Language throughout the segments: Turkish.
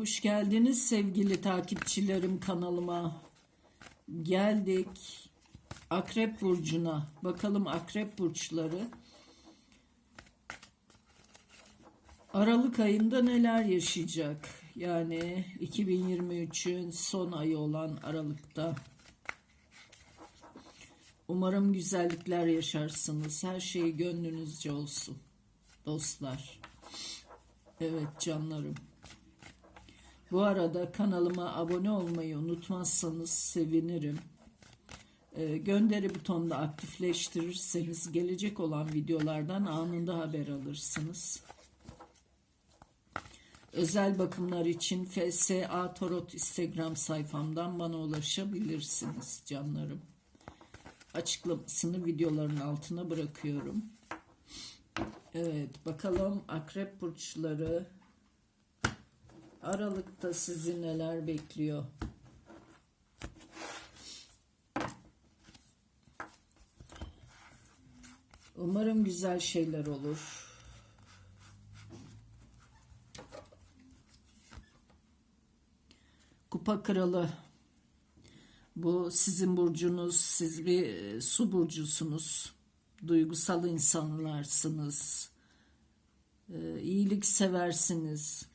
Hoş geldiniz sevgili takipçilerim kanalıma. Geldik Akrep Burcu'na. Bakalım Akrep Burçları Aralık ayında neler yaşayacak? Yani 2023'ün son ayı olan Aralık'ta. Umarım güzellikler yaşarsınız. Her şey gönlünüzce olsun. Dostlar. Evet canlarım. Bu arada kanalıma abone olmayı unutmazsanız sevinirim. Ee, gönderi butonunu aktifleştirirseniz gelecek olan videolardan anında haber alırsınız. Özel bakımlar için FSA Tarot Instagram sayfamdan bana ulaşabilirsiniz canlarım. Açıklamasını videoların altına bırakıyorum. Evet bakalım akrep burçları Aralık'ta sizi neler bekliyor? Umarım güzel şeyler olur. Kupa kralı. Bu sizin burcunuz. Siz bir e, su burcusunuz. Duygusal insanlarsınız. Ee, iyilik seversiniz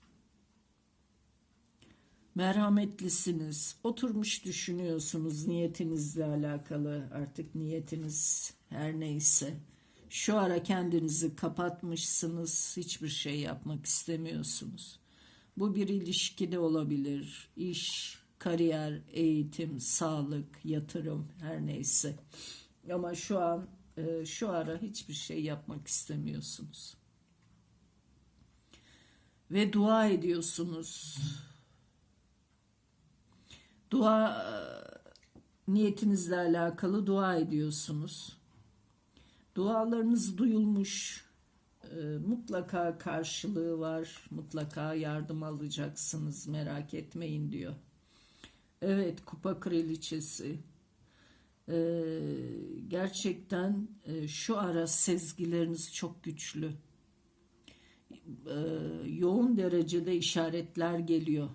merhametlisiniz. Oturmuş düşünüyorsunuz niyetinizle alakalı. Artık niyetiniz her neyse. Şu ara kendinizi kapatmışsınız. Hiçbir şey yapmak istemiyorsunuz. Bu bir ilişkide olabilir. İş, kariyer, eğitim, sağlık, yatırım her neyse. Ama şu an e, şu ara hiçbir şey yapmak istemiyorsunuz. Ve dua ediyorsunuz. Dua e, niyetinizle alakalı dua ediyorsunuz. Dualarınız duyulmuş. E, mutlaka karşılığı var. Mutlaka yardım alacaksınız. Merak etmeyin diyor. Evet kupa kraliçesi. E, gerçekten şu ara sezgileriniz çok güçlü. yoğun derecede işaretler geliyor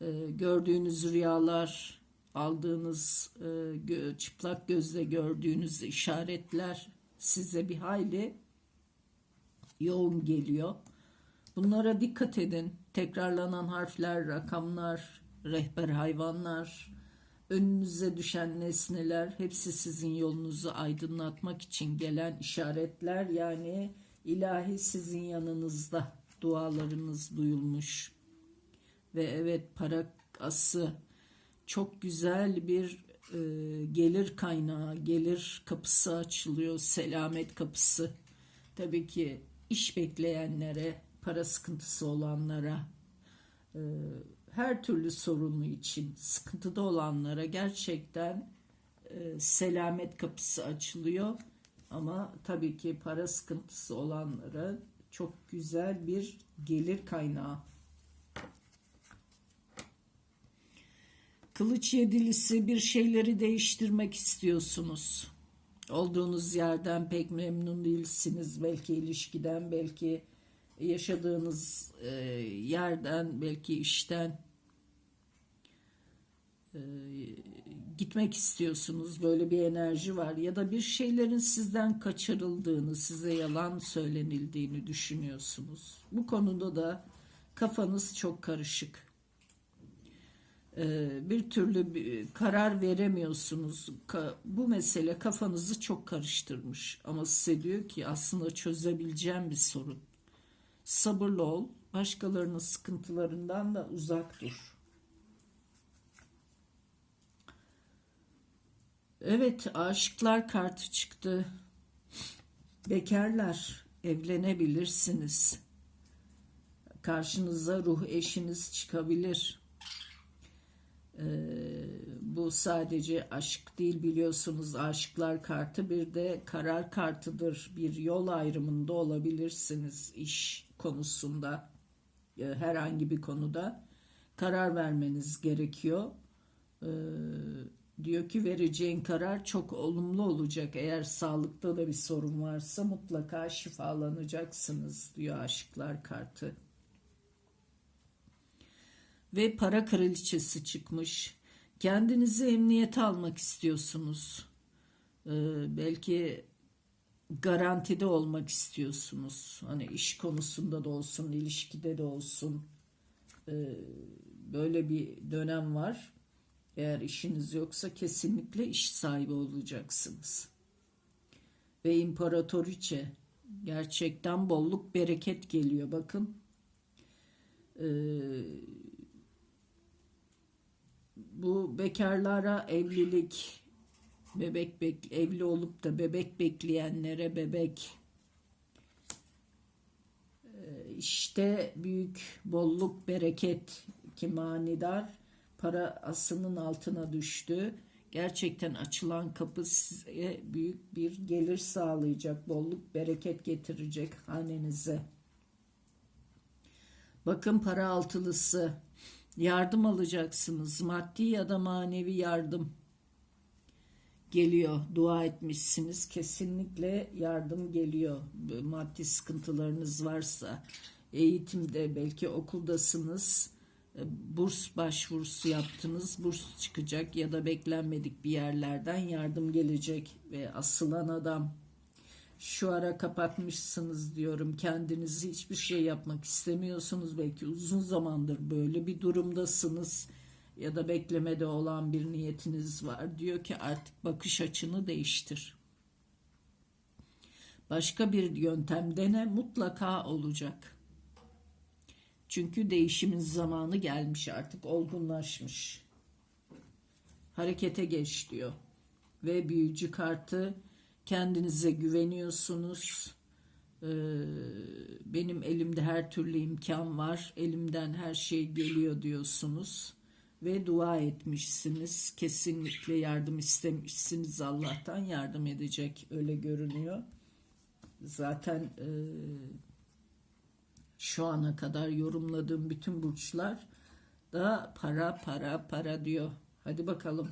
e, gördüğünüz rüyalar, aldığınız e, gö, çıplak gözle gördüğünüz işaretler size bir hayli yoğun geliyor. Bunlara dikkat edin. Tekrarlanan harfler, rakamlar, rehber hayvanlar, önünüze düşen nesneler hepsi sizin yolunuzu aydınlatmak için gelen işaretler yani ilahi sizin yanınızda dualarınız duyulmuş ve evet para ası çok güzel bir e, gelir kaynağı, gelir kapısı açılıyor, selamet kapısı. Tabii ki iş bekleyenlere, para sıkıntısı olanlara, e, her türlü sorunu için sıkıntıda olanlara gerçekten e, selamet kapısı açılıyor. Ama tabii ki para sıkıntısı olanlara çok güzel bir gelir kaynağı Kılıç yedilisi bir şeyleri değiştirmek istiyorsunuz. Olduğunuz yerden pek memnun değilsiniz. Belki ilişkiden, belki yaşadığınız e, yerden, belki işten e, gitmek istiyorsunuz. Böyle bir enerji var. Ya da bir şeylerin sizden kaçırıldığını, size yalan söylenildiğini düşünüyorsunuz. Bu konuda da kafanız çok karışık. Ee, bir türlü bir karar veremiyorsunuz. Bu mesele kafanızı çok karıştırmış. Ama size diyor ki aslında çözebileceğim bir sorun. Sabırlı ol. Başkalarının sıkıntılarından da uzak dur. Evet, aşıklar kartı çıktı. Bekarlar, evlenebilirsiniz. Karşınıza ruh eşiniz çıkabilir ee, bu sadece aşk değil biliyorsunuz aşıklar kartı bir de karar kartıdır. Bir yol ayrımında olabilirsiniz iş konusunda e, herhangi bir konuda karar vermeniz gerekiyor. Ee, diyor ki vereceğin karar çok olumlu olacak. Eğer sağlıkta da bir sorun varsa mutlaka şifalanacaksınız diyor aşıklar kartı. Ve para kraliçesi çıkmış. Kendinizi emniyete almak istiyorsunuz. Ee, belki garantide olmak istiyorsunuz. Hani iş konusunda da olsun, ilişkide de olsun. Ee, böyle bir dönem var. Eğer işiniz yoksa kesinlikle iş sahibi olacaksınız. Ve imparatoriçe gerçekten bolluk bereket geliyor bakın. Ee, bu bekarlara evlilik, bebek bek evli olup da bebek bekleyenlere bebek Ee, işte büyük bolluk bereket ki manidar para asının altına düştü. Gerçekten açılan kapı size büyük bir gelir sağlayacak, bolluk bereket getirecek hanenize. Bakın para altılısı yardım alacaksınız. Maddi ya da manevi yardım geliyor. Dua etmişsiniz. Kesinlikle yardım geliyor. Maddi sıkıntılarınız varsa eğitimde belki okuldasınız. e, Burs başvurusu yaptınız. Burs çıkacak ya da beklenmedik bir yerlerden yardım gelecek ve asılan adam şu ara kapatmışsınız diyorum. Kendinizi hiçbir şey yapmak istemiyorsunuz. Belki uzun zamandır böyle bir durumdasınız ya da beklemede olan bir niyetiniz var. Diyor ki artık bakış açını değiştir. Başka bir yöntem dene mutlaka olacak. Çünkü değişimin zamanı gelmiş artık olgunlaşmış. Harekete geç diyor. Ve büyücü kartı kendinize güveniyorsunuz. Ee, benim elimde her türlü imkan var. Elimden her şey geliyor diyorsunuz. Ve dua etmişsiniz. Kesinlikle yardım istemişsiniz. Allah'tan yardım edecek. Öyle görünüyor. Zaten e, şu ana kadar yorumladığım bütün burçlar da para para para diyor. Hadi bakalım.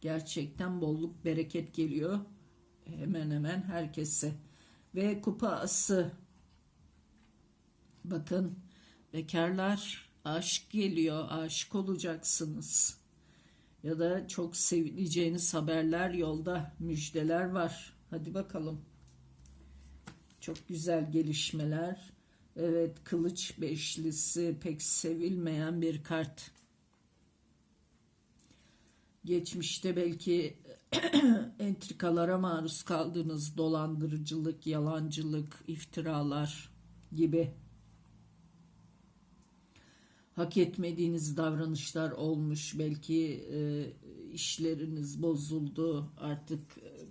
Gerçekten bolluk bereket geliyor. Hemen hemen herkese. Ve kupa ası. Bakın bekarlar aşk geliyor. Aşık olacaksınız. Ya da çok sevileceğiniz haberler yolda. Müjdeler var. Hadi bakalım. Çok güzel gelişmeler. Evet kılıç beşlisi pek sevilmeyen bir kart. Geçmişte belki entrikalara maruz kaldığınız dolandırıcılık, yalancılık, iftiralar gibi hak etmediğiniz davranışlar olmuş. Belki e, işleriniz bozuldu. Artık e,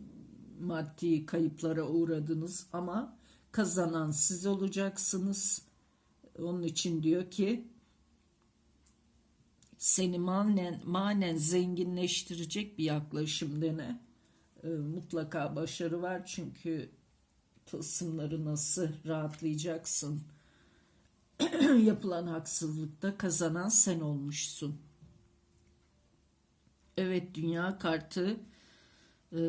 maddi kayıplara uğradınız ama kazanan siz olacaksınız. Onun için diyor ki seni manen, manen zenginleştirecek bir yaklaşım dene. E, mutlaka başarı var çünkü tılsımları nasıl rahatlayacaksın. Yapılan haksızlıkta kazanan sen olmuşsun. Evet dünya kartı e,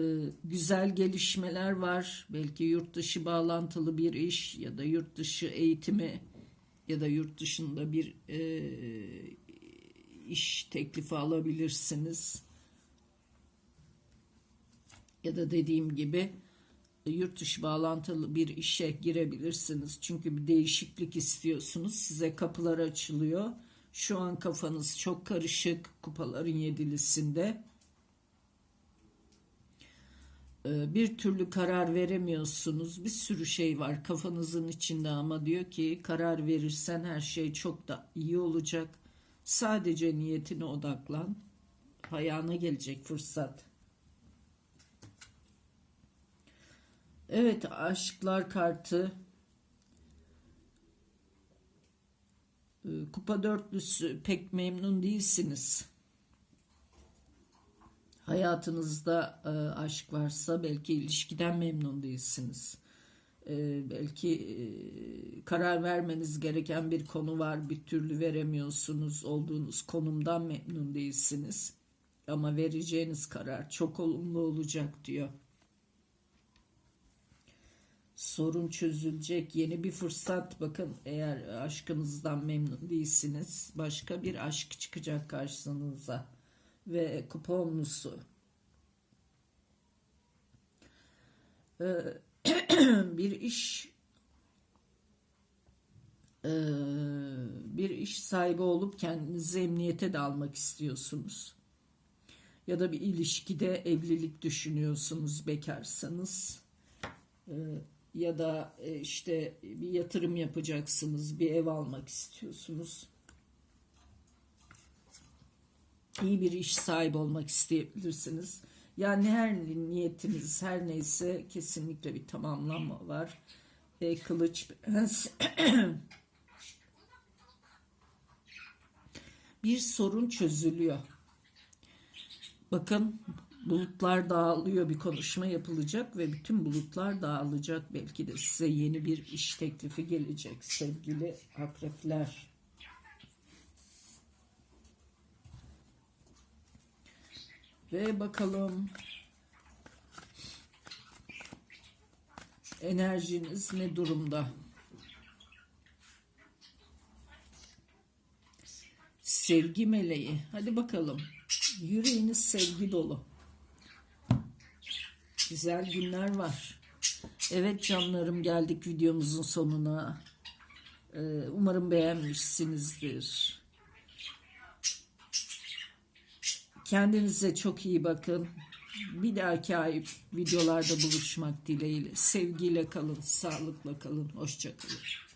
güzel gelişmeler var. Belki yurt dışı bağlantılı bir iş ya da yurt dışı eğitimi ya da yurt dışında bir e, iş teklifi alabilirsiniz. Ya da dediğim gibi yurt dışı bağlantılı bir işe girebilirsiniz. Çünkü bir değişiklik istiyorsunuz. Size kapılar açılıyor. Şu an kafanız çok karışık kupaların yedilisinde. Ee, Bir türlü karar veremiyorsunuz. Bir sürü şey var kafanızın içinde ama diyor ki karar verirsen her şey çok da iyi olacak. Sadece niyetine odaklan. Ayağına gelecek fırsat. Evet aşklar kartı. Ee, Kupa dörtlüsü pek memnun değilsiniz. Hayatınızda e, aşk varsa belki ilişkiden memnun değilsiniz. E, belki e, karar vermeniz gereken bir konu var bir türlü veremiyorsunuz. Olduğunuz konumdan memnun değilsiniz. Ama vereceğiniz karar çok olumlu olacak diyor. Sorun çözülecek. Yeni bir fırsat. Bakın eğer aşkınızdan memnun değilsiniz. Başka bir aşk çıkacak karşınıza. Ve kuponlusu. Ee, bir iş ee, bir iş sahibi olup kendinizi emniyete de almak istiyorsunuz. Ya da bir ilişkide evlilik düşünüyorsunuz bekarsanız. Ee, ya da e, işte bir yatırım yapacaksınız, bir ev almak istiyorsunuz. İyi bir iş sahibi olmak isteyebilirsiniz. Yani her niyetiniz her neyse kesinlikle bir tamamlanma var. E, kılıç bir sorun çözülüyor. Bakın bulutlar dağılıyor bir konuşma yapılacak ve bütün bulutlar dağılacak. Belki de size yeni bir iş teklifi gelecek sevgili akrepler. Ve bakalım enerjiniz ne durumda? Sevgi meleği. Hadi bakalım. Yüreğiniz sevgi dolu. Güzel günler var. Evet canlarım geldik videomuzun sonuna. Ee, umarım beğenmişsinizdir. Kendinize çok iyi bakın. Bir dahaki videolarda buluşmak dileğiyle. Sevgiyle kalın, sağlıkla kalın, hoşça kalın.